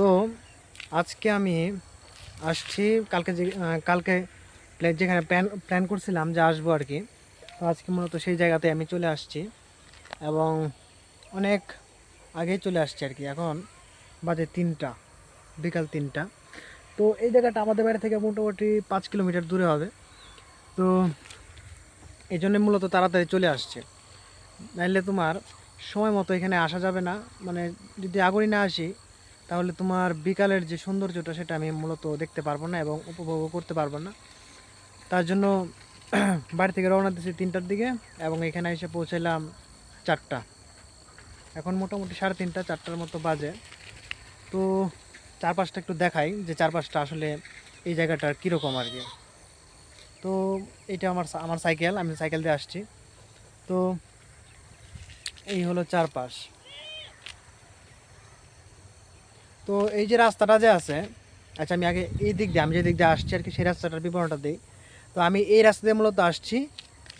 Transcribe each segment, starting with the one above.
তো আজকে আমি আসছি, কালকে যে কালকে যেখানে প্ল্যান প্ল্যান করছিলাম যে আসব আর কি, তো আজকে মূলত সেই জায়গাতে আমি চলে আসছি এবং অনেক আগেই চলে আসছি আর কি, এখন বাজে তিনটা, বিকাল তিনটা। তো এই জায়গাটা আমাদের বাড়ি থেকে মোটামুটি পাঁচ কিলোমিটার দূরে হবে। তো এই জন্য মূলত তাড়াতাড়ি চলে আসছে। নাইলে তোমার সময় মতো এখানে আসা যাবে না মানে যদি আগরই না আসি তাহলে তোমার বিকালের যে সৌন্দর্যটা, সেটা আমি মূলত দেখতে পারব না এবং উপভোগও করতে পারব না। তার জন্য বাড়ি থেকে রওনা দিয়েছি তিনটার দিকে এবং এখানে এসে পৌঁছালাম চারটা। এখন মোটামুটি সাড়ে তিনটা, চারটার মতো বাজে। তো চারপাশটা একটু দেখাই যে চারপাশটা আসলে এই জায়গাটার কীরকম আর কি। তো এটা আমার আমার সাইকেল, আমি সাইকেল দিয়ে আসছি। তো এই হলো চারপাশ। তো এই যে রাস্তাটা যে আছে আচ্ছা আমি আগে এই দিক দিয়ে, আমি যে দিক দিয়ে আসছি আর কি, সেই রাস্তাটার বিবরণটা দিই। তো আমি এই রাস্তা দিয়ে মূলত আসছি।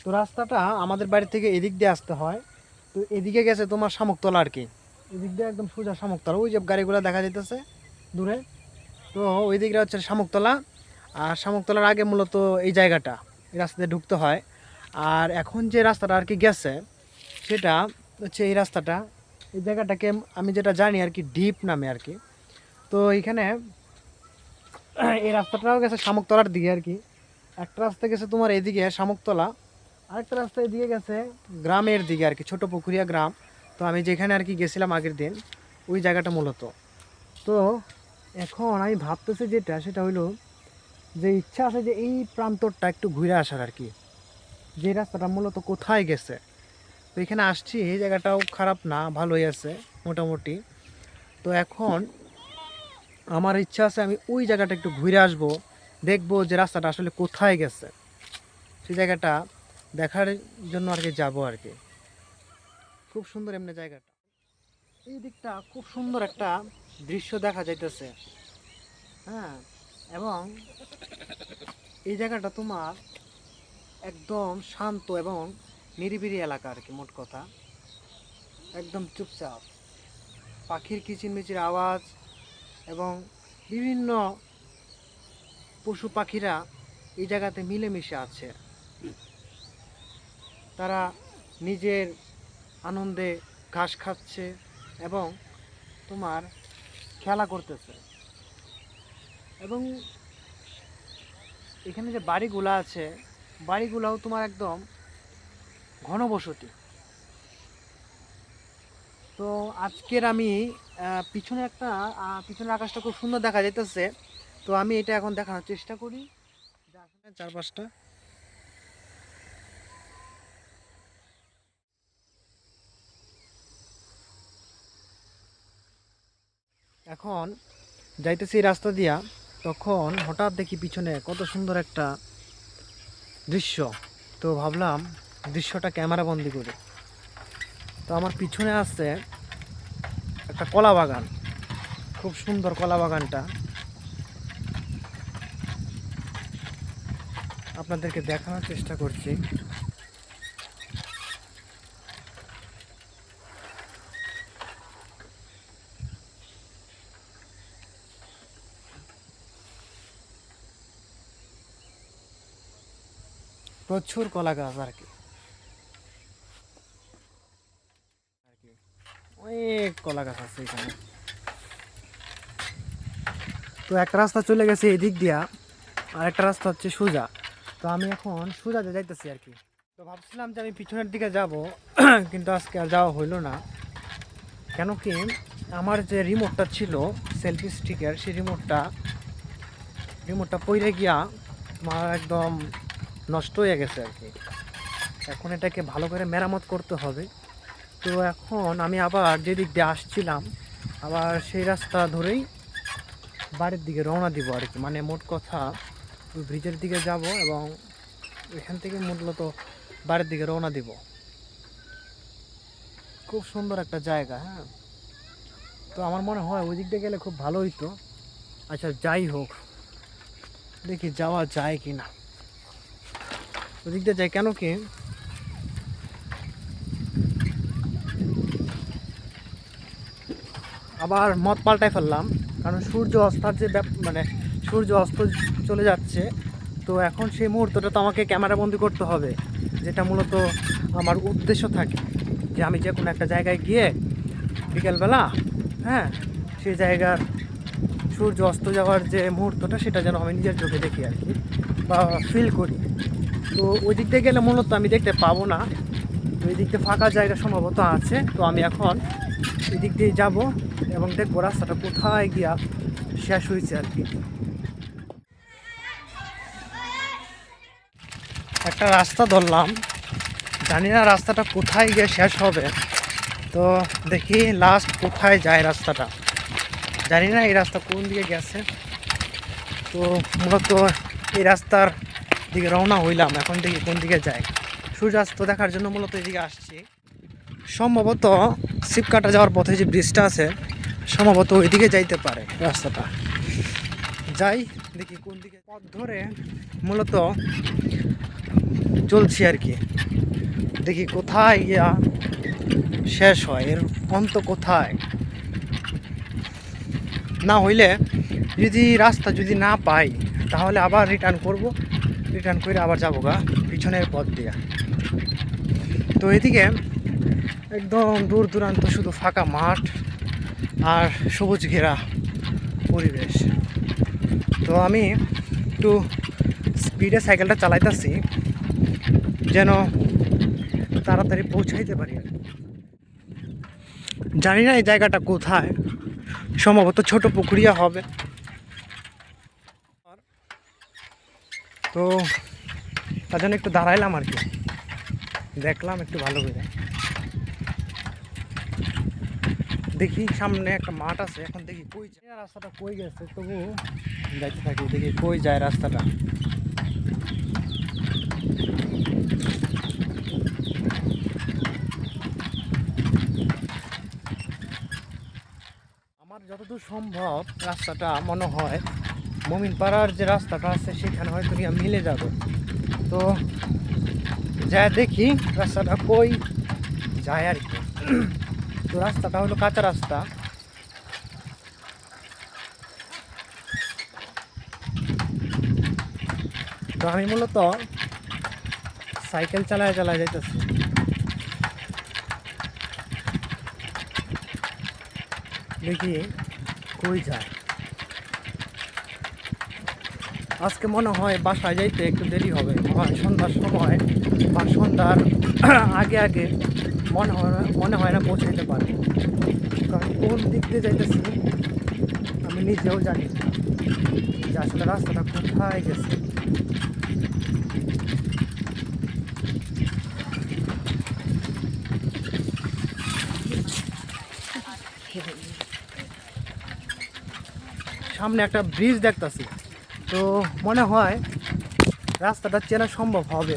তো রাস্তাটা আমাদের বাড়ি থেকে এদিক দিয়ে আসতে হয়। তো এদিকে গেছে তোমার শামুকতলা আর কি। এদিক দিয়ে একদম সোজা শামুকতলা। ওই যে গাড়িগুলো দেখা যাইতেছে দূরে। তো ওই দিকটা হচ্ছে শামুকতলা। আর শামুকতলার আগে মূলত এই জায়গাটা, এই রাস্তা দিয়ে ঢুকতে হয়। আর এখন যে রাস্তাটা আর কি গেছে, সেটা হচ্ছে এই রাস্তাটা। এই জায়গাটাকে আমি যেটা জানি আর কি, ডিপ নামে আর কি। তো এইখানে এই রাস্তাটাও গেছে শামুকতলার দিকে আর কি। একটা রাস্তা গেছে তোমার এদিকে শামুকতলা, আরেকটা রাস্তা এদিকে গেছে গ্রামের দিকে আর কি, ছোটো পুকুরিয়া গ্রাম। তো আমি যেখানে আর কি গেছিলাম আগের দিন, ওই জায়গাটা মূলত। তো এখন আমি ভাবতেছি যেটা, সেটা হইল যে ইচ্ছা আছে যে এই প্রান্তরটা একটু ঘুরে আসার আর কি। যে রাস্তাটা মূলত কোথায় গেছে। তো এখানে আসছি, এই জায়গাটাও খারাপ না, ভালোই আছে, মোটামুটি। তো এখন আমার ইচ্ছা আছে আমি ওই জায়গাটা একটু ঘুরে আসব, দেখব যে রাস্তাটা আসলে কোথায় গেছে। সেই জায়গাটা দেখার জন্য আর কি যাব আর কি। খুব সুন্দর এমনি জায়গাটা। এই দিকটা খুব সুন্দর একটা দৃশ্য দেখা যাইতেছে। হ্যাঁ এবং এই জায়গাটা তোমার একদম শান্ত এবং নিরিবিলি এলাকা আর কি, মোট কথা। একদম চুপচাপ। পাখির কিচিরমিচির আওয়াজ এবং বিভিন্ন পশু পাখিরা এই জায়গাতে মিলেমিশে আছে। তারা নিজের আনন্দে ঘাস খাচ্ছে এবং তোমার খেলা করতেছে। এবং এখানে যে বাড়িগুলো আছে, বাড়িগুলোও তোমার একদম ঘনবসতি। তো আজকের আমি পিছনে একটা পিছনের আকাশটা খুব সুন্দর দেখা যাইতেছে। তো আমি এটা এখন দেখানোর চেষ্টা করি। চারপাশটা। এখন যাইতেছি এই রাস্তা দিয়া তখন হঠাৎ দেখি পিছনে কত সুন্দর একটা দৃশ্য। তো ভাবলাম দৃশ্যটা ক্যামেরা বন্দি করে। তো আমার পিছনে আছে একটা কলা বাগান। খুব সুন্দর কলা বাগানটা। আপনাদেরকে দেখানোর চেষ্টা করছি। প্রচুর কলা গাছ আর কি আর কি অনেক কলা গাছ আছে এখানে। তো একটা রাস্তা চলে গেছে এদিক দিয়া, আর একটা রাস্তা হচ্ছে সোজা। তো আমি এখন সোজাতে যাইতেছি আর কি। তো ভাবছিলাম যে আমি পিছনের দিকে যাব, কিন্তু আজকে আর যাওয়া হইল না। কেন কি, আমার যে রিমোটটা ছিল সেলফি স্টিকের সেই রিমোটটা রিমোটটা পইরে গিয়া আমার একদম নষ্ট হয়ে গেছে আর কি। এখন এটাকে ভালো করে মেরামত করতে হবে। তো এখন আমি আবার যে দিক দিয়ে আসছিলাম, আবার সেই রাস্তা ধরেই বাড়ির দিকে রওনা দিব আর কি। মানে মোট কথা ব্রিজের দিকে যাব এবং এখান থেকে মূলত বাড়ির দিকে রওনা দিব। খুব সুন্দর একটা জায়গা হ্যাঁ? তো আমার মনে হয় ওই দিকটা গেলে খুব ভালো হইতো। আচ্ছা যাই হোক, দেখি যাওয়া যায় কি না ওই দিকটা যাই কেন কি আবার মত পাল্টায় ফেললাম, কারণ সূর্য অস্তার যে মানে সূর্য অস্ত চলে যাচ্ছে, তো এখন সেই মুহূর্তটা তো আমাকে ক্যামেরা বন্দি করতে হবে, যেটা মূলত আমার উদ্দেশ্য থাকে যে আমি যে কোনো একটা জায়গায় গিয়ে বিকেলবেলা হ্যাঁ সেই জায়গার সূর্য অস্ত যাওয়ার যে মুহূর্তটা সেটা যেন আমি নিজের চোখে দেখি আর কি, বা ফিল করি। তো ওই দিক দিয়ে গেলে মূলত আমি দেখতে পাবো না এই দিক দিয়ে ফাঁকা জায়গা সম্ভবত আছে, তো আমি এখন এই দিক দিয়ে যাব। এবং দেখব রাস্তাটা কোথায় গিয়া শেষ হয়েছে আর কি। একটা রাস্তা ধরলাম, জানি না রাস্তাটা কোথায় গিয়ে শেষ হবে। তো দেখি লাস্ট কোথায় যায় রাস্তাটা। জানি না এই রাস্তা কোন দিকে গেছে। তো মূলত এই রাস্তার দিকে রওনা হইলাম, এখন দেখি কোন দিকে যায়। সূর্যাস্ত দেখার জন্য মূলত এদিকে আসছি। সম্ভবত শিবকাটা যাওয়ার পথে যে ব্রিজটা আছে সম্ভবত ওইদিকে যাইতে পারে রাস্তাটা। যাই দেখি কোন দিকে। পথ ধরে মূলত চলছি আর কি। দেখি কোথায় গিয়া শেষ হয় এর অন্ত কোথায়। না হইলে যদি রাস্তা যদি না পাই তাহলে আবার রিটার্ন করব রিটার্ন করে আবার যাব গা পিছনের পথ দিয়ে। তো এদিকে একদম দূর দূরান্ত শুধু ফাঁকা মাঠ আর সবুজ ঘেরা পরিবেশ। তো আমি একটু স্পিডে সাইকেলটা চালাইতেছি, যেন তাড়াতাড়ি পৌঁছাইতে পারি আর। জানি না এই জায়গাটা কোথায়, সম্ভবত ছোট পুকুরিয়া হবে। তো তার জন্য একটু দাঁড়াইলাম আর কি। দেখলাম একটু ভালো করে। দেখি সামনে একটা মাঠ আছে, এখন দেখি কই যায়। রাস্তাটা কই গেছে তবু যাইতে থাকি, দেখি কই যায় রাস্তাটা। আমার যতদূর সম্ভব রাস্তাটা মনে হয় মমিনপাড়ার যে রাস্তাটা আছে, সেখানে হয়তো গিয়ে মিলে যাবে। তো যা দেখি রাস্তাটা কই যায় আর কি। রাস্তাটা হলো কাঁচা রাস্তা। তো আমি মূলত সাইকেল চালায় চালায় যাইতেছি। দেখি কই যায়। আজকে মনে হয় বাসায় যাইতে একটু দেরি হবে। সন্ধ্যার সময় বা সন্ধ্যার আগে আগে মনে হয় না, মনে হয় না পৌঁছে পৌঁছাইতে পারব কারণ কোন দিক দিয়ে যাইতেছি, আমি নিজেও জানি না যে আসলে রাস্তাটা কোথায় গেছে। সামনে একটা ব্রিজ দেখতাছি, তো মনে হয় রাস্তাটা চেনা সম্ভব হবে।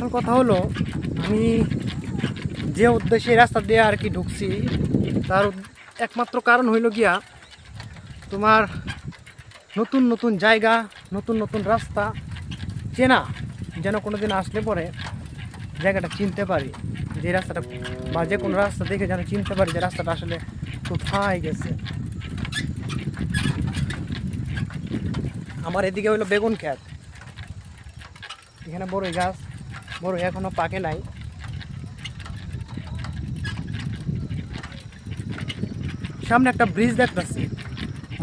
আসল কথা হলো, আমি যে উদ্দেশ্যে রাস্তা দিয়ে আর কি ঢুকছি, তার একমাত্র কারণ হইল গিয়া তোমার নতুন নতুন জায়গা, নতুন নতুন রাস্তা, চেনা, যেন কোনো দিন আসলে পরে জায়গাটা চিনতে পারি। যে রাস্তাটা বা যে কোনো রাস্তা দেখে যেন চিনতে পারি যে রাস্তাটা আসলে কোথায় গেছে। আমার এদিকে হইল বেগুন ক্ষেত। এখানে বড়ই গাছ। বড়ই এখনও পাকে নাই। সামনে একটা ব্রিজ দেখতেছি।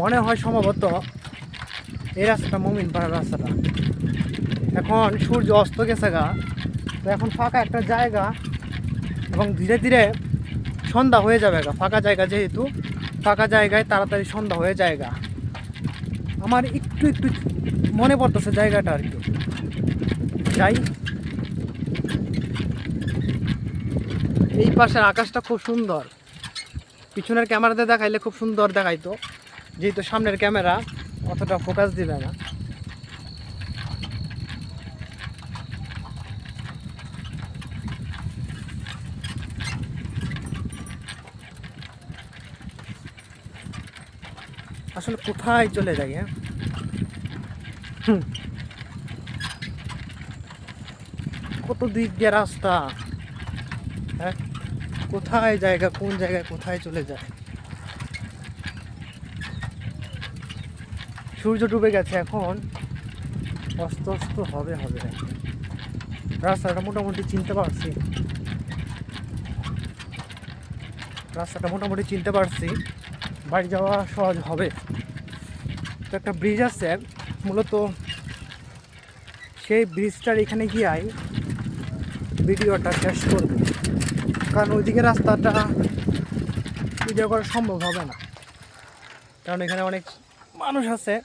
মনে হয় সম্ভবত এই রাস্তাটা মমিন পাড়ার রাস্তাটা। এখন সূর্য অস্ত গেছে গা। তো এখন ফাঁকা একটা জায়গা এবং ধীরে ধীরে সন্ধ্যা হয়ে যাবে গা। ফাঁকা জায়গা যেহেতু, ফাঁকা জায়গায় তাড়াতাড়ি সন্ধ্যা হয়ে যায় গা। আমার একটু একটু মনে পড়তেছে জায়গাটা আর কি। যাই এই পাশের আকাশটা খুব সুন্দর। পিছনের ক্যামেরাতে দেখাইলে খুব সুন্দর দেখাইতো। যেহেতু সামনের ক্যামেরা, অতটা ফোকাস দিবে না। আসলে কোথায় চলে যাই হ্যাঁ। কত দিক দিয়ে রাস্তা? কোথায় জায়গা, কোন জায়গায় কোথায় চলে যায়? সূর্য ডুবে গেছে এখন। অস্ত অস্ত হবে হবে রাস্তাটা মোটামুটি চিনতে পারছি। রাস্তাটা মোটামুটি চিনতে পারছি। বাড়ি যাওয়া সহজ হবে। তো একটা ব্রিজ আছে, মূলত সেই ব্রিজটার এখানে গিয়ে ভিডিওটা শেষ করবে। কারণ ওইদিকে রাস্তাটা ভিডিও করা সম্ভব হবে না। কারণ এখানে অনেক মানুষ আছে।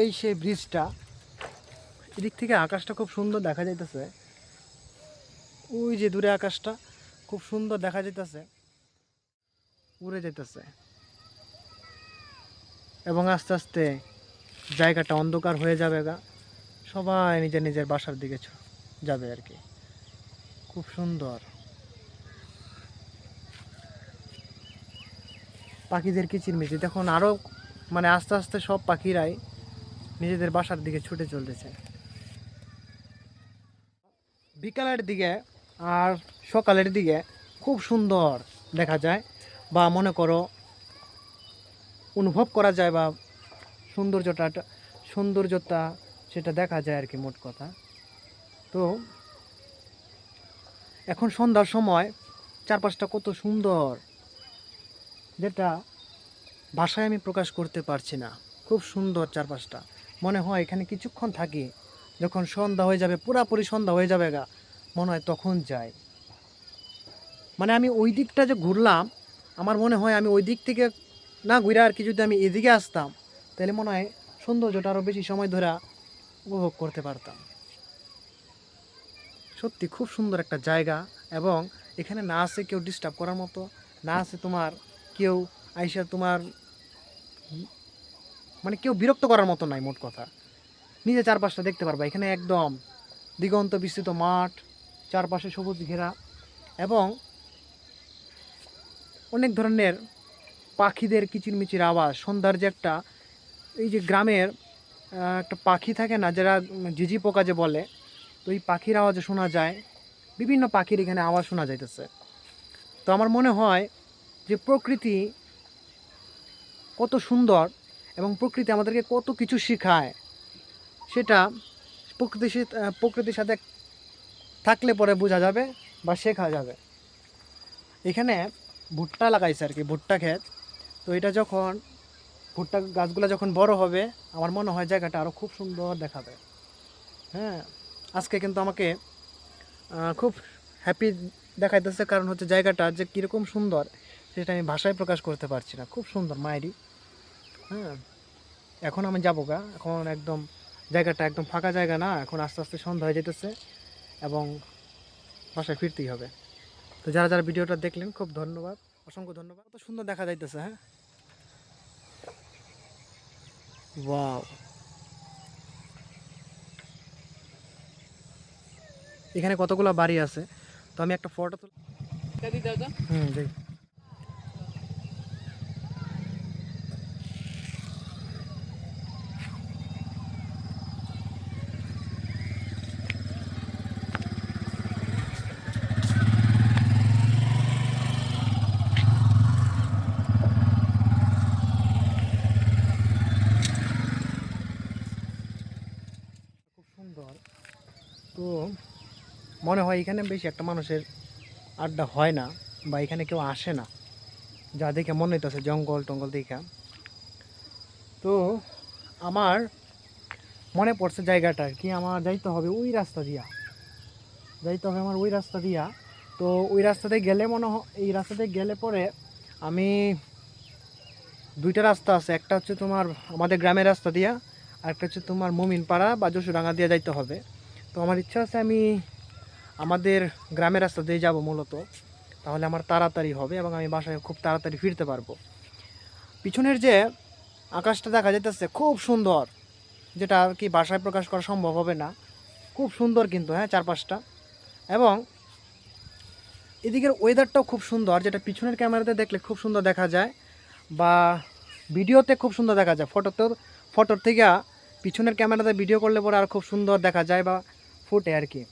এই সেই ব্রিজটা এদিক থেকে আকাশটা খুব সুন্দর দেখা যাইতেছে। ওই যে দূরে আকাশটা, খুব সুন্দর দেখা যাইতেছে। উড়ে যাইতেছে। এবং আস্তে আস্তে জায়গাটা অন্ধকার হয়ে যাবে গা। সবাই নিজের নিজের বাসার দিকে যাবে আর কি। খুব সুন্দর। পাখিদের কিচিরমিচির। দেখুন আরও মানে আস্তে আস্তে সব পাখিরাই নিজেদের বাসার দিকে ছুটে চলতেছে। বিকালের দিকে আর সকালের দিকে খুব সুন্দর দেখা যায় বা মনে করো অনুভব করা যায় বা সৌন্দর্যটা, সৌন্দর্যতা সেটা দেখা যায় আর কি, মোট কথা। তো এখন সন্ধ্যার সময় চারপাশটা কত সুন্দর, যেটা ভাষায় আমি প্রকাশ করতে পারছি না। খুব সুন্দর চারপাশটা। মনে হয় এখানে কিছুক্ষণ থাকি, যখন সন্ধ্যা হয়ে যাবে, পুরাপুরি সন্ধ্যা হয়ে যাবে গা, মনে হয় তখন যাই। মানে আমি ওই দিকটা যে ঘুরলাম, আমার মনে হয় আমি ওই দিক থেকে না ঘুরে আর কি যদি আমি এদিকে আসতাম, তাহলে মনে হয় সৌন্দর্যটা আরও বেশি সময় ধরে উপভোগ করতে পারতাম। সত্যি খুব সুন্দর একটা জায়গা এবং এখানে না আছে কেউ ডিস্টার্ব করার মতো, না আছে তোমার কেউ আইসা তোমার মানে কেউ বিরক্ত করার মতো নাই মোট কথা। নিজে চারপাশটা দেখতে পারবা, এখানে একদম দিগন্ত বিস্তৃত মাঠ, চারপাশে সবুজ ঘেরা এবং অনেক ধরনের পাখিদের কিচিরমিচির আওয়াজ। সন্ধ্যার যে একটা, এই যে গ্রামের একটা পাখি থাকে না, যারা ঝিঝি পোকা যে বলে তো এই পাখির আওয়াজে শোনা যায়, বিভিন্ন পাখির এখানে আওয়াজ শোনা যাইতেছে। তো আমার মনে হয় যে প্রকৃতি কত সুন্দর এবং প্রকৃতি আমাদেরকে কত কিছু শেখায়, সেটা প্রকৃতির প্রকৃতির সাথে থাকলে পরে বোঝা যাবে বা শেখা যাবে। এখানে ভুট্টা লাগাইছে আর কি, ভুট্টা ক্ষেত। তো এটা যখন ভুট্টা গাছগুলো যখন বড় হবে, আমার মনে হয় জায়গাটা আরও খুব সুন্দর দেখাবে। হ্যাঁ আজকে কিন্তু আমাকে খুব হ্যাপি দেখাইতেছে কারণ হচ্ছে জায়গাটা যে কীরকম সুন্দর সেটা আমি ভাষায় প্রকাশ করতে পারছি না। খুব সুন্দর মায়েরই হ্যাঁ এখন আমি যাব গা। এখন একদম জায়গাটা একদম ফাঁকা জায়গা না, এখন আস্তে আস্তে সন্ধ্যা হয়ে যেতেছে এবং বাসায় ফিরতেই হবে। তো যারা যারা ভিডিওটা দেখলেন, খুব ধন্যবাদ, অসংখ্য ধন্যবাদ। কত সুন্দর দেখা যাইতেছে হ্যাঁ। ওয়াও। এখানে কতগুলো বাড়ি আছে? তো আমি একটা ফটো তুল হুম দেখ খুব সুন্দর তো মনে হয় এখানে বেশি একটা মানুষের আড্ডা হয় না বা এখানে কেউ আসে না। যা দেখে মনে হইতেছে জঙ্গল টঙ্গল দেখা। তো আমার মনে পড়ছে জায়গাটা কি, আমার যাইতে হবে ওই রাস্তা দিয়া। যাইতে হবে আমার ওই রাস্তা দিয়া। তো ওই রাস্তাতে গেলে মনে হয়, এই রাস্তাতে গেলে পরে আমি দুইটা রাস্তা আছে, একটা হচ্ছে তোমার আমাদের গ্রামের রাস্তা দিয়া, আর একটা হচ্ছে তোমার মুমিনপাড়া বা যশোডাঙ্গা দিয়ে যাইতে হবে। তো আমার ইচ্ছা আছে আমি আমাদের গ্রামের রাস্তা দিয়ে যাব মূলত, তাহলে আমার তাড়াতাড়ি হবে এবং আমি বাসায় খুব তাড়াতাড়ি ফিরতে পারব। পিছনের যে আকাশটা দেখা যেতেছে খুব সুন্দর, যেটা আর কি বাসায় প্রকাশ করা সম্ভব হবে না, খুব সুন্দর কিন্তু হ্যাঁ চারপাশটা। এবং এদিকের ওয়েদারটাও খুব সুন্দর, যেটা পিছনের ক্যামেরাতে দেখলে খুব সুন্দর দেখা যায় বা ভিডিওতে খুব সুন্দর দেখা যায়। ফটোতেও, ফটোর থেকে পিছনের ক্যামেরাতে ভিডিও করলে পরে আর খুব সুন্দর দেখা যায় বা ফোটে আর কি।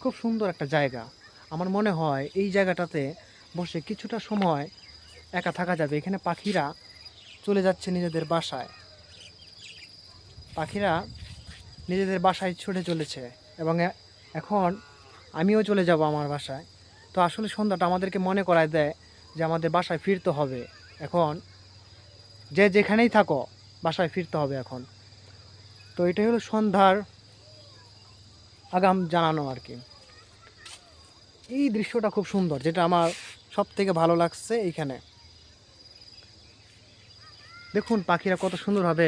খুব সুন্দর একটা জায়গা। আমার মনে হয় এই জায়গাটাতে বসে কিছুটা সময় একা থাকা যাবে। এখানে পাখিরা চলে যাচ্ছে নিজেদের বাসায়। পাখিরা নিজেদের বাসায় ছুটে চলেছে এবং এখন আমিও চলে যাব আমার বাসায়। তো আসলে সন্ধ্যাটা আমাদেরকে মনে করায় দেয় যে আমাদের বাসায় ফিরতে হবে। এখন যে যেখানেই থাকো, বাসায় ফিরতে হবে এখন। তো এটাই হলো সন্ধ্যার আগাম জানানো আর কি। এই দৃশ্যটা খুব সুন্দর, যেটা আমার সব থেকে ভালো লাগছে এইখানে। দেখুন পাখিরা কত সুন্দরভাবে